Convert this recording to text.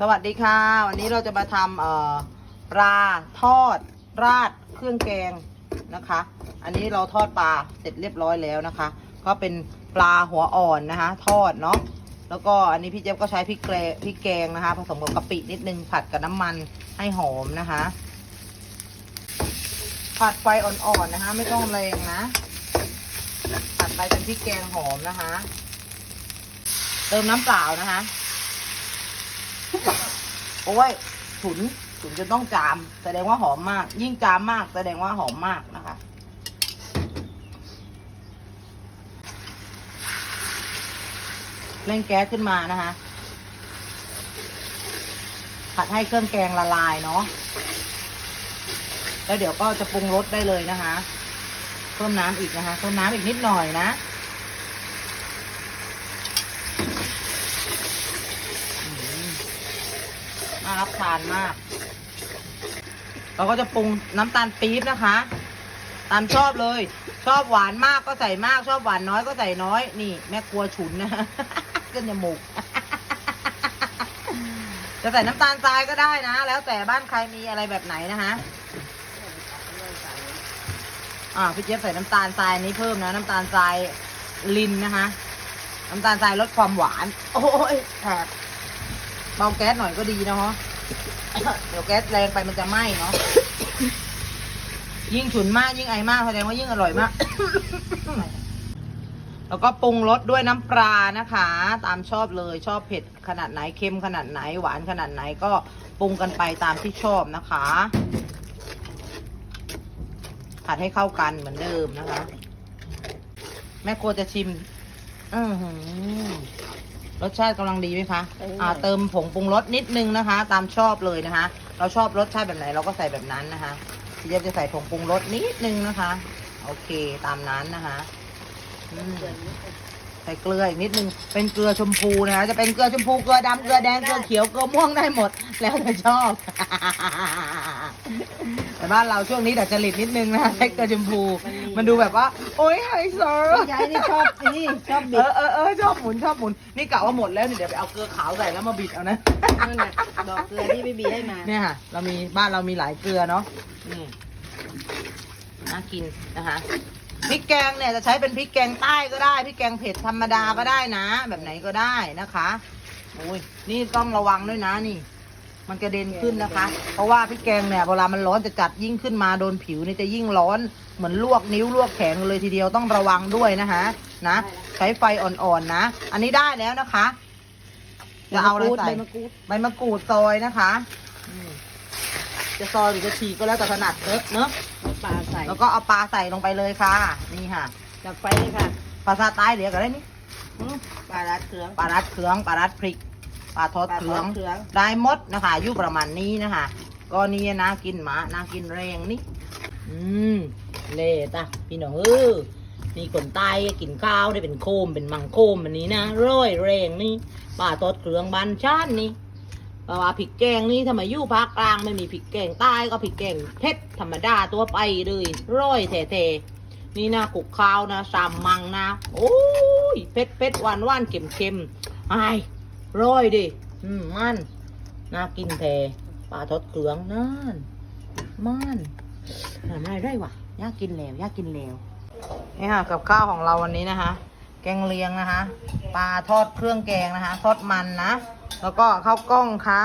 สวัสดีค่ะ วันนี้เราจะมาทำเอ่อปลาทอดราดเครื่องแกงนะคะ อันนี้เราทอดปลาเสร็จเรียบร้อยแล้วนะคะ ก็เป็นปลาหัวอ่อนนะคะ ทอดเนาะแล้วก็อันนี้พี่เจี๊ยบก็ใช้พริกแกงพริกแกงนะคะ ผสมกับกะปินิดนึงผัดกับน้ำมันให้หอมนะคะ ผัดไฟอ่อนๆนะคะ ไม่ต้องแรงนะผัดไปเป็นพริกแกงหอมนะคะ เติมน้ำเปล่านะคะ โอ้ยฉุนฉุนจนต้องจาม แสดงว่าหอมมาก ยิ่งจามมาก แสดงว่าหอมมากนะคะเร่งแก๊สขึ้นมานะคะผัดให้เครื่องแกงละลายเนาะแล้วเดี๋ยวก็จะปรุงรสได้เลยนะคะ เพิ่มน้ำอีกนะคะเพิ่มน้ำอีกนิดหน่อยนะ น่ารับทานมาก เราก็จะปรุงน้ำตาลปี๊บนะคะ ตามชอบเลย ชอบหวานมากก็ใส่มาก ชอบหวานน้อยก็ใส่น้อย นี่ แม่กลัวฉุนนะขึ้นจมูกจะใส่น้ำตาลทรายก็ได้นะ แล้วแต่บ้านใครมีอะไรแบบไหนนะคะอ่าพี่เจี๊ยบใส่น้ำตาลทรายนี้เพิ่มนะ น้ำตาลทรายลินนะคะ น้ำตาลทรายลดความหวาน โอ้ยแถบ เบาแก๊สหน่อยก็ดีนะฮะเดี๋ยวแก๊สแรงไปมันจะไหม้เนาะยิ่งฉุนมากยิ่งไอมากแสดงว่ายิ่งอร่อยมาก แล้วก็ปรุงรสด้วยน้ำปลานะคะ ตามชอบเลยชอบเผ็ดขนาดไหนเค็มขนาดไหนหวานขนาดไหนก็ปรุงกันไปตามที่ชอบนะคะผัดให้เข้ากันเหมือนเดิมนะคะ แม่ครัวจะชิม อือหือ รสชาติกำลังดีไหมคะอ่าเติมผงปรุงรสนิดนึงนะคะ ตามชอบเลยนะคะ เราชอบรสชาติแบบไหนเราก็ใส่แบบนั้นนะคะพี่เจี๊ยบจะใส่ผงปรุงรสนิดนึงนะคะ โอเคตามนั้นนะคะอืมใส่เกลืออีกนิดนึงเป็นเกลือชมพูนะคะจะเป็นเกลือชมพูเกลือดำเกลือแดงเกลือเขียวเกลือม่วงได้หมด แล้วแต่ชอบ แต่บ้านเราช่วงนี้แต่จริตนิดนึงนะคะใช้เกลือชมพู มันดูแบบว่า โอ๊ยไฮโซยายนี่ชอบนี่ชอบบิเอดอเออเออชอบหมุนชอบหมุน นี่กะว่าหมดแล้วนี่เดี๋ยวไปเอาเกลือขาวใส่แล้วมาบิดเอานะ นั่นแหละดอกเกลือที่พี่บีให้มา เนี่ยค่ะ เรามีบ้านเรามีหลายเกลือเนาะนี่น่ากินนะคะพริกแกงเนี่ยจะใช้เป็นพริกแกงใต้ก็ได้พริกแกงเผ็ดธรรมดาก็ได้นะ แบบไหนก็ได้นะคะโอ้ยนี่ต้องระวังด้วยนะนี่ มันกระเด็นขึ้นนะคะ เพราะว่าพริกแกงเนี่ยเวลามันร้อนจะจัดยิ่งขึ้นมาโดนผิวนี่จะยิ่งร้อนเหมือนลวกนิ้วลวกแขนเลยทีเดียวต้องระวังด้วยนะคะนะใช้ไฟอ่อนๆนะ อันนี้ได้แล้วนะคะ จะเอาอะไรใส่ใบมะกรูดใบมะกรูดซอยนะคะอืมจะซอยหรือจะฉีกก็แล้วแต่ถนัดเนอะเนอะเอาปลาใส่แล้วก็เอาปลาใส่ลงไปเลยค่ะ นี่ค่ะจับไฟเลยค่ะภาษาใต้เรียกอะไรนี่อืมปลาลัดเครื่องปลารัดเครื่องปลารัดพริก ปลาทอดเครื่องปลาทอดเครื่อง ได้หมดนะคะอยู่ประมาณนี้นะคะก็นี่นะกินหมานะกินแรงนี่อืมเล่ตะพี่น้องเออนี่คนใต้กินข้าวได้เป็นโคมเป็นมังโคมแบบนี้นะร้อยแรงนี่ปลาทอดเครื่องบานชานนี่เพราะว่าพริกแกงนี่ทำไมอยู่ภาคกลางไม่มีพริกแกงใต้ก็พริกแกงเผ็ดธรรมดาตัวไปเลยร้อยแท้ๆนี่นะกุกข้าวนะสามมังนะโอ้ยเผ็ดเผ็ดหวานหวานเค็มเค็มไอ้าย ร้อยดิอืมมันน่ากินแท้ปลาทอดเกลืองนั่นมันทำอะไรได้วะยากกินแล้วยากกินแล้วนี่ค่ะกับข้าวของเราวันนี้นะคะ แกงเลียงนะคะ ปลาทอดเครื่องแกงนะคะ ทอดมันนะ แล้วก็ข้าวกล้องค่ะ